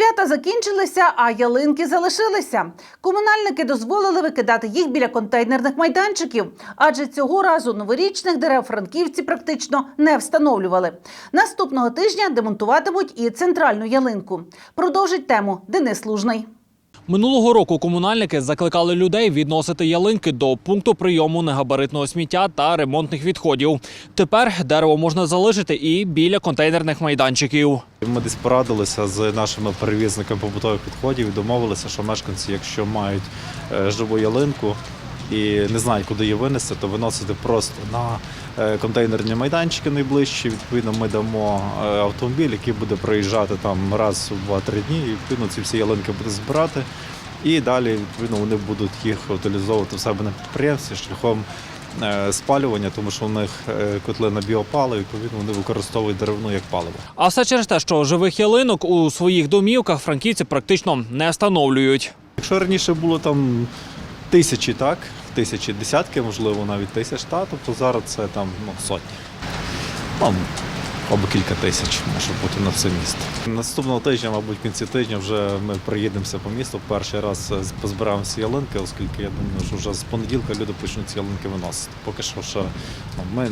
Свята закінчилися, а ялинки залишилися. Комунальники дозволили викидати їх біля контейнерних майданчиків, адже цього разу новорічних дерев франківці практично не встановлювали. Наступного тижня демонтуватимуть і центральну ялинку. Продовжить тему Денис Лужний. Минулого року комунальники закликали людей відносити ялинки до пункту прийому негабаритного сміття та ремонтних відходів. Тепер дерево можна залишити і біля контейнерних майданчиків. Ми десь порадилися з нашими перевізниками побутових відходів і домовилися, що мешканці, якщо мають е, живу ялинку і не знають, куди її винести, то виносити просто на е, контейнерні майданчики найближчі. Відповідно, ми дамо е, автомобіль, який буде проїжджати там раз у 2-3 дні. І відповідно ці всі ялинки буде збирати. І далі відповідно вони будуть їх утилізовувати в себе на підприємстві шляхом е, спалювання, тому що у них котли на біопаливо, відповідно вони використовують деревну як паливо. А все через те, що живих ялинок у своїх домівках франківці практично не встановлюють. Якщо раніше було там тисячі, так, тисячі, десятки, можливо, навіть тисяч, та, тобто зараз це там ну, сотні. Ну, або кілька тисяч може бути на все місто. Наступного тижня, мабуть, кінці тижня вже ми приїдемося по місту. Перший раз позбираємо всі ялинки, оскільки я думаю, що вже з понеділка люди почнуть ці ялинки виносити. Поки що ще ну, ми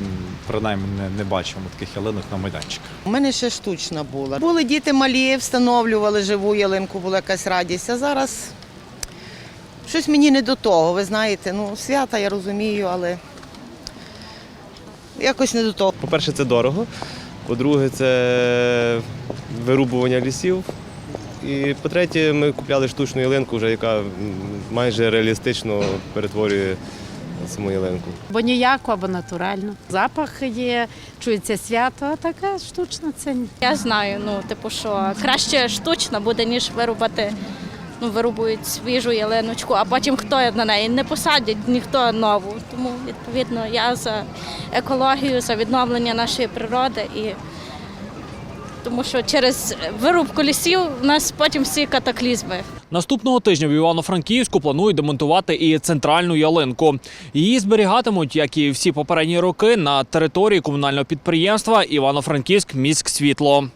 принаймні не, не бачимо таких ялинок на майданчиках. У мене ще штучна була. Були діти малі, встановлювали живу ялинку, була якась радість. А зараз щось мені не до того. Ви знаєте, ну свята я розумію, але якось не до того. По-перше, це дорого. По-друге, це вирубування лісів. І по-третє, ми купляли штучну ялинку, вже яка майже реалістично перетворює саму ялинку. Бо ніяко, або натурально. Запах є, чується свято, а така штучна це. Я знаю, ну типу, що краще штучно буде, ніж вирубати. Ну, вирубують свіжу ялиночку, а потім хто на неї не посадять ніхто нову. Тому відповідно я за екологію, за відновлення нашої природи і тому що через вирубку лісів у нас потім всі катаклізми. Наступного тижня в Івано-Франківську планують демонтувати і центральну ялинку. Її зберігатимуть, як і всі попередні роки, на території комунального підприємства Івано-Франківськ міськ світло.